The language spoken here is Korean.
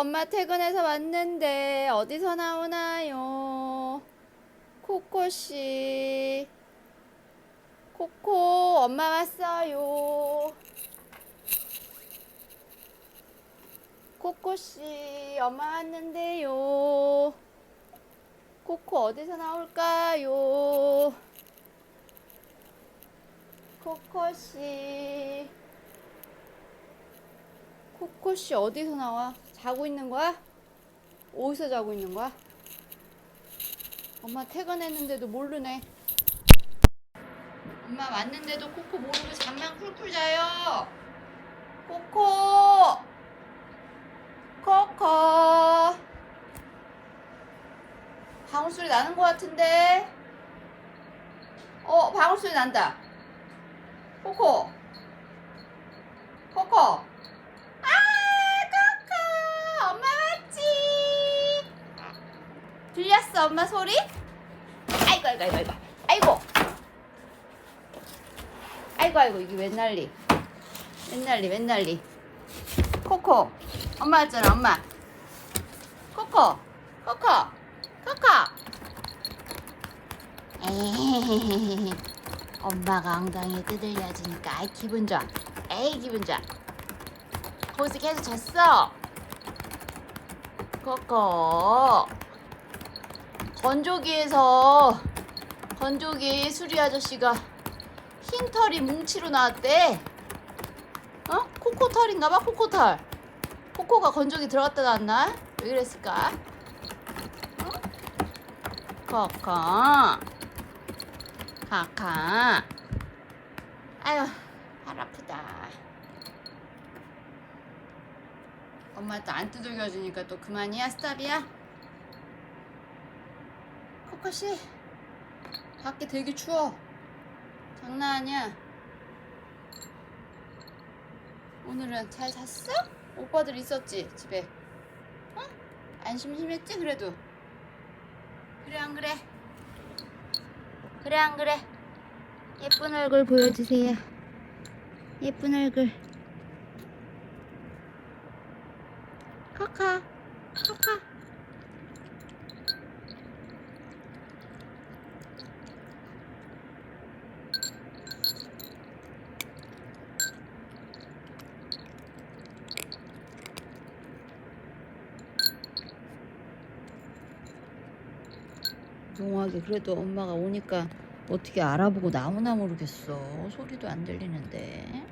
엄마 퇴근해서 왔는데 어디서 나오나요? 코코씨. 코코, 엄마 왔어요. 코코씨, 엄마 왔는데요. 코코 어디서 나올까요? 코코씨. 코코씨 어디서 나와? 자고 있는 거야? 어디서 자고 있는 거야? 엄마 퇴근했는데도 모르네. 엄마 왔는데도 코코 모르고 잠만 쿨쿨 자요. 코코. 코코. 방울 소리 나는 것 같은데. 어, 방울 소리 난다. 코코. 코코. 아, 코코. 엄마 왔지. 들렸어, 엄마 소리? 아이고, 아이고, 아이고, 아이고. 아이고. 아이고, 아이고, 이게 웬 난리. 웬 난리, 웬 난리. 코코. 엄마 왔잖아, 엄마. 코코. 코코. 코코. 에헤헤헤헤. 엄마가 엉덩이에 두들려 주니까 아이 기분 좋아. 에이 기분 좋아. 거기서 계속 잤어. 코코. 건조기에서 건조기 수리 아저씨가 흰 털이 뭉치로 나왔대. 어? 코코 털인가봐 코코 털. 코코가 건조기 들어갔다 나왔나? 왜 그랬을까? 응? 코코. 카카. 아유, 팔 아프다. 엄마 또 안 두들겨주니까 또 그만이야, 스탑이야? 코코씨, 밖에 되게 추워. 장난 아니야. 오늘은 잘 잤어? 오빠들 있었지, 집에. 어? 안 심심했지, 그래도? 그래, 안 그래? 그래 안 그래? 예쁜 얼굴 보여주세요. 예쁜 얼굴. 카카, 카카. 농하게 그래도 엄마가 오니까 어떻게 알아보고 나오나 모르겠어. 소리도 안 들리는데.